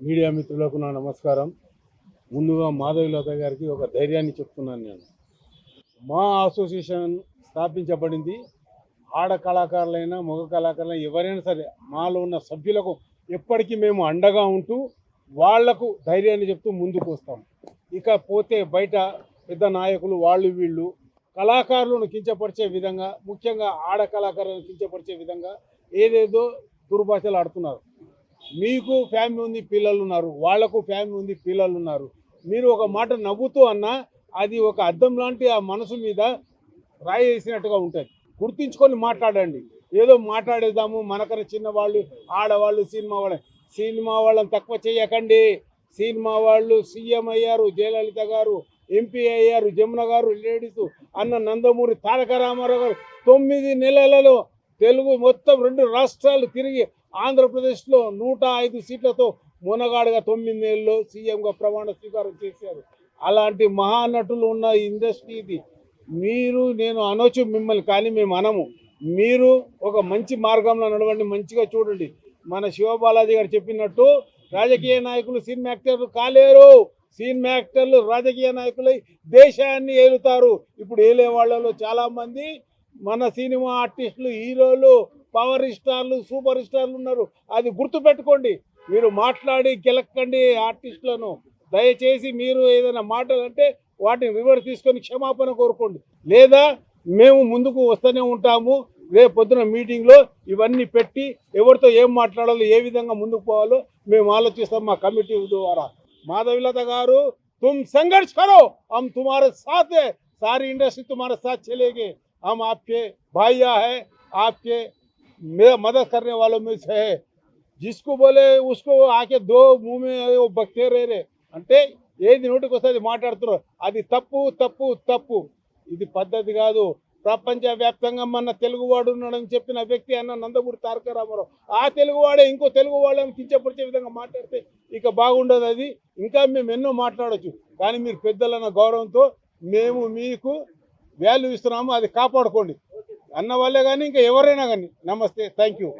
Media మిత్రులకు నా నమస్కారం. ముందుగా మాధవిలత గారికి ఒక ధైర్యాన్ని చెప్తున్నాను నేను. మా అసోసియేషన్ స్థాపించబడింది. ఆడ కళాకారులైనా మగ కళాకారులైనా ఎవరైనా సరే మాలో ఉన్న సభ్యులకు ఎప్పటికీ మేము అండగా ఉంటూ వాళ్ళకు ధైర్యాన్ని చెప్తూ ముందుకు వస్తాం. ఇక పోతే బయట పెద్ద నాయకులు వాళ్ళు వీళ్ళు కళాకారులను కించపరిచే విధంగా ముఖ్యంగా ఆడ కళాకారులను కించపరిచే విధంగా ఏదేదో దుర్భాషలు ఆడుతున్నారు. మీకు ఫ్యామిలీ ఉంది పిల్లలు ఉన్నారు వాళ్ళకు ఫ్యామిలీ ఉంది పిల్లలు ఉన్నారు. మీరు ఒక మాట నవ్వుతూ అన్నా అది ఒక అద్దం లాంటి ఆ మనసు మీద రాయి వేసినట్టుగా ఉంటుంది. గుర్తించుకొని మాట్లాడండి. ఏదో మాట్లాడేద్దాము మనకన్నా చిన్నవాళ్ళు ఆడవాళ్ళు సినిమా వాళ్ళ సినిమా వాళ్ళని తక్కువ చేయకండి. సినిమా వాళ్ళు సీఎం అయ్యారు జయలలిత గారు ఎంపీ అయ్యారు జమున గారు లేడీస్ అన్న నందమూరి తారక రామారావు గారు తొమ్మిది నెలలలో తెలుగు మొత్తం రెండు రాష్ట్రాలు తిరిగి ఆంధ్రప్రదేశ్లో నూట ఐదు సీట్లతో మునగాడుగా తొమ్మిది సీఎంగా ప్రమాణ స్వీకారం చేశారు. అలాంటి మహానటులు ఉన్న ఇండస్ట్రీ ఇది. మీరు నేను అనొచ్చు మిమ్మల్ని కానీ మేము అనము. మీరు ఒక మంచి మార్గంలో నడవండి మంచిగా చూడండి. మన శివబాలాజీ గారు చెప్పినట్టు రాజకీయ నాయకులు సినిమా యాక్టర్లు కాలేరు. సినిమా యాక్టర్లు రాజకీయ నాయకులై దేశాన్ని ఏలుతారు. ఇప్పుడు ఏలే వాళ్ళలో చాలామంది మన సినిమా ఆర్టిస్టులు హీరోలు పవర్ స్టార్లు సూపర్ స్టార్లు ఉన్నారు. అది గుర్తుపెట్టుకోండి. మీరు మాట్లాడి గెలక్కండి ఆర్టిస్టులను. దయచేసి మీరు ఏదైనా మాటలు అంటే వాటిని రివర్స్ తీసుకొని క్షమాపణ కోరుకోండి. లేదా మేము ముందుకు వస్తూనే ఉంటాము. రేపు పొద్దున మీటింగ్లో ఇవన్నీ పెట్టి ఎవరితో ఏం మాట్లాడాలో ఏ విధంగా ముందుకు పోవాలో మేము ఆలోచిస్తాం మా కమిటీ ద్వారా. మాధవిలత గారు తుమ్ సంఘర్ష్ కరో हम తుమార साथ సారీ ఇండస్ట్రీ తుమార సాత్ చెలేగే. హమ్ ఆప్కే భాయ్యా హే ఆప్కే मे- मदद करने वालों में से है जिसको बोले उसको आके दो मुंह में वो बकते रह रहे అంటే ఏది నోటికి వస్తుంది మాట్లాడుతున్నారు అది తప్పు తప్పు తప్పు ఇది పద్ధతి కాదు ప్రపంచ వ్యాప్తంగా మన తెలుగువాడు ఉన్నాడని చెప్పిన వ్యక్తి అన్న నందమూరి తారక రామారావు ఆ తెలుగువాడే ఇంకో తెలుగు వాళ్ళని కించపరిచే విధంగా మాట్లాడితే ఇక బాగుండదు అది ఇంకా మేము ఎన్నో మాట్లాడొచ్చు కానీ మీరు పెద్దలన్న గౌరవంతో మేము మీకు వాల్యూ ఇస్తున్నాము అది కాపాడుకోండి అన్న వాళ్ళే కానీ ఇంకా ఎవరైనా కానీ నమస్తే థ్యాంక్ యూ